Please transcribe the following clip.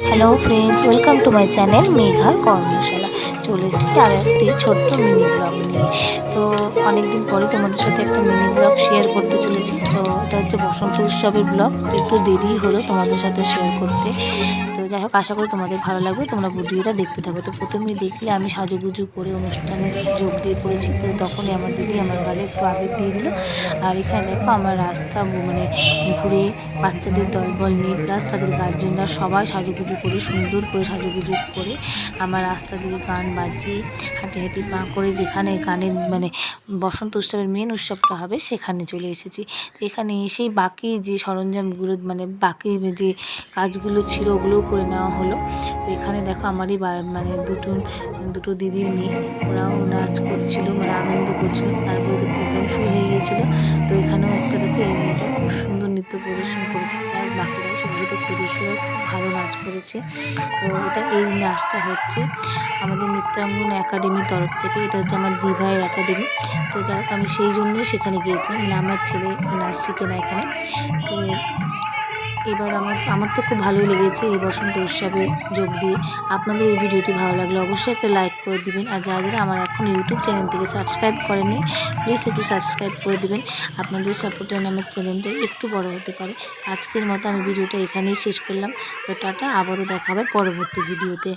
Hello friends welcome to my channel মেঘার কর্মশালা চলে এসেছি আর একটি ছোট্ট মিনি ব্লগ নিয়ে। তো অনেকদিন পরে তোমাদের সাথে একটা মিনি ব্লগ শেয়ার করতে চলেছি। তো এটা হচ্ছে বসন্ত উৎসবের ব্লগ একটু দেরি হলো তোমাদের সাথে শেয়ার করতে। তো যাই হোক, আশা করি তোমাদের ভালো লাগবে। তোমরা ভিডিওটা দেখতে থাকো। তো প্রথমেই দেখলে আমি সাজুগুজু করে অনুষ্ঠানে যোগ দিয়ে পড়েছি। তো তখনই আমার দিদি আমার গালে একটু আবির দিয়ে দিল। আর এখানে দেখো আমার রাস্তা মানে ঘুরে বাচ্চাদের দলবল নিয়ে প্লাস তাদের গার্জেনরা সবাই সাজুগুজু করে, সুন্দর করে সাজুগুজু করে আমার রাস্তা দিয়ে গান বাজিয়ে হাঁটি হাঁটি পা করে যেখানে গানের মানে বসন্ত উৎসবের মেন উৎসবটা হবে সেখানে চলে এসেছি। তো এখানে এসেই বাকি যে সরঞ্জামগুলো মানে বাকি যে কাজগুলো ছিল ওগুলোও করে নেওয়া হলো। তো এখানে দেখো আমারই মানে দুটো দুটো দিদির মেয়ে, ওরাও নাচ করছিল মানে আনন্দ করছিল তারপরে তো প্রোগ্রাম শুরু হয়ে গিয়েছিল। তো এখানেও একটা দেখো এই মেয়েটা খুব সুন্দর নৃত্য প্রদর্শন করেছে বাকিরাও পুরুষরাও খুব ভালো নাচ করেছে। তো এটা এই নাচটা হচ্ছে আমাদের নৃত্যাঙ্গন একাডেমির তরফ থেকে। এটা হচ্ছে আমার দিভাইয়ের একাডেমি। তো যাই আমি সেই জন্যই সেখানে গিয়েছিলাম। মানে আমার ছেলে নাচ শিখে না এখানে। তো এবার আমার আমার তো খুব ভালোই লেগেছে এই বসন্ত উৎসবে যোগ দিয়ে। আপনাদের এই ভিডিওটি ভালো লাগলে অবশ্যই একটা লাইক করে দিবেন। আর যারা যারা আমার এখন ইউটিউব চ্যানেলটিকে সাবস্ক্রাইব করেনি প্লিজ একটু সাবস্ক্রাইব করে দিবেন। আপনাদের সাপোর্টে আমার চ্যানেলটা একটু বড় হতে পারে। আজকের মতো আমি ভিডিওটা এখানেই শেষ করলাম। তো টাটা, আবারও দেখা হবে পরবর্তী ভিডিওতে।